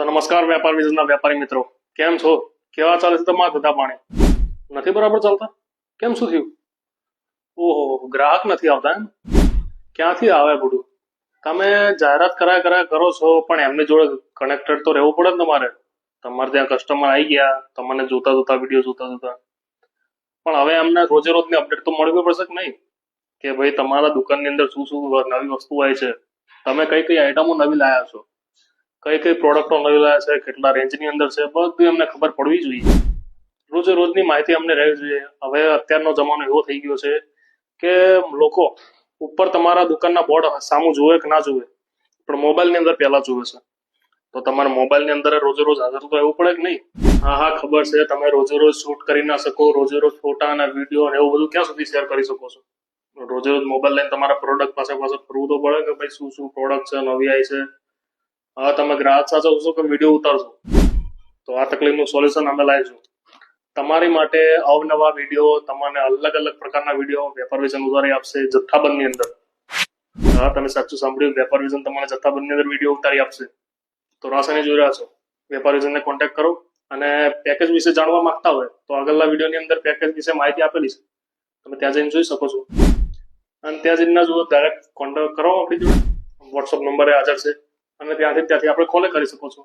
તો નમસ્કાર વેપાર વિઝનના વેપારી મિત્રો. કેમ છો? કેવા ચાલે છે તમારા ધંધા પાણી? નથી બરાબર ચાલતા? કેમ શું થયું? ઓહો, ગ્રાહક નથી આવતા એમ? ક્યાંથી આવે બધું? તમે જાહેરાત કરાય કરાય કરો છો, પણ એમની જોડે કનેક્ટેડ તો રહેવું પડે ને તમારે. તમારે ત્યાં કસ્ટમર આવી ગયા, તમને જોતા જોતા વીડિયો જોતા જોતા. પણ હવે એમને રોજે રોજની અપડેટ તો મળવી પડશે કે નહીં? કે ભાઈ, તમારા દુકાનની અંદર શું શું નવી વસ્તુ આવી છે? તમે કઈ કઈ આઈટમો નવી લાયા છો? કઈ કઈ પ્રોડક્ટો નવી લાયા છે, કેટલા રેન્જની અંદર છે, બધું અમને ખબર પડવી જોઈએ. રોજે રોજની માહિતી અમને રહેવી જોઈએ. હવે અત્યારનો જમાનો એવો થઈ ગયો છે કે લોકો ઉપર તમારા દુકાનના બોર્ડ સામું જુએ કે ના જુએ, પણ મોબાઈલની અંદર પહેલા જુએ છે. તો તમારે મોબાઈલની અંદર રોજે રોજ હાજર તો રહેવું પડે કે નહીં? હા હા, ખબર છે. તમે રોજે રોજ શૂટ કરી ના શકો, રોજે રોજ ફોટા અને વીડિયો અને એવું બધું ક્યાં સુધી શેર કરી શકો છો? રોજે રોજ મોબાઈલ લઈને તમારા પ્રોડક્ટ પાસે પાસે ફરવું તો પડે કે ભાઈ શું શું પ્રોડક્ટ છે, નવી આવી છે? હા તમે ગ્રાહક સાચવશો કે વીડિયો ઉતારશો? તો આ તકલીફનું સોલ્યુશન અમે લાવીશું. તમારી માટે અવનવા વીડિયો તમને અલગ અલગ પ્રકારના વીડિયો વેપાર વિઝન ઉતારી આપશે જથ્થાબંધની અંદર. હા, તમે સાચું સાંભળ્યું, વેપાર વિઝન તમને જથ્થાબંધની અંદર વીડિયો ઉતારી આપશે. તો રાસાયણિક જોઈ રહ્યા છો. વેપાર વિઝનને કોન્ટેક્ટ કરો અને પેકેજ વિશે જાણવા માંગતા હોય તો આગળના વિડીયોની અંદર પેકેજ વિશે માહિતી આપેલી છે. તમે ત્યાં જઈને જોઈ શકો છો. અને ત્યાં જઈને જુઓ ડાયરેક્ટ કોન્ટેક્ટ કરો આપણી જોડે. વોટ્સઅપ નંબરે હાજર છે. અને ત્યાંથી ત્યાંથી આપણે કોલે કરી શકો છો.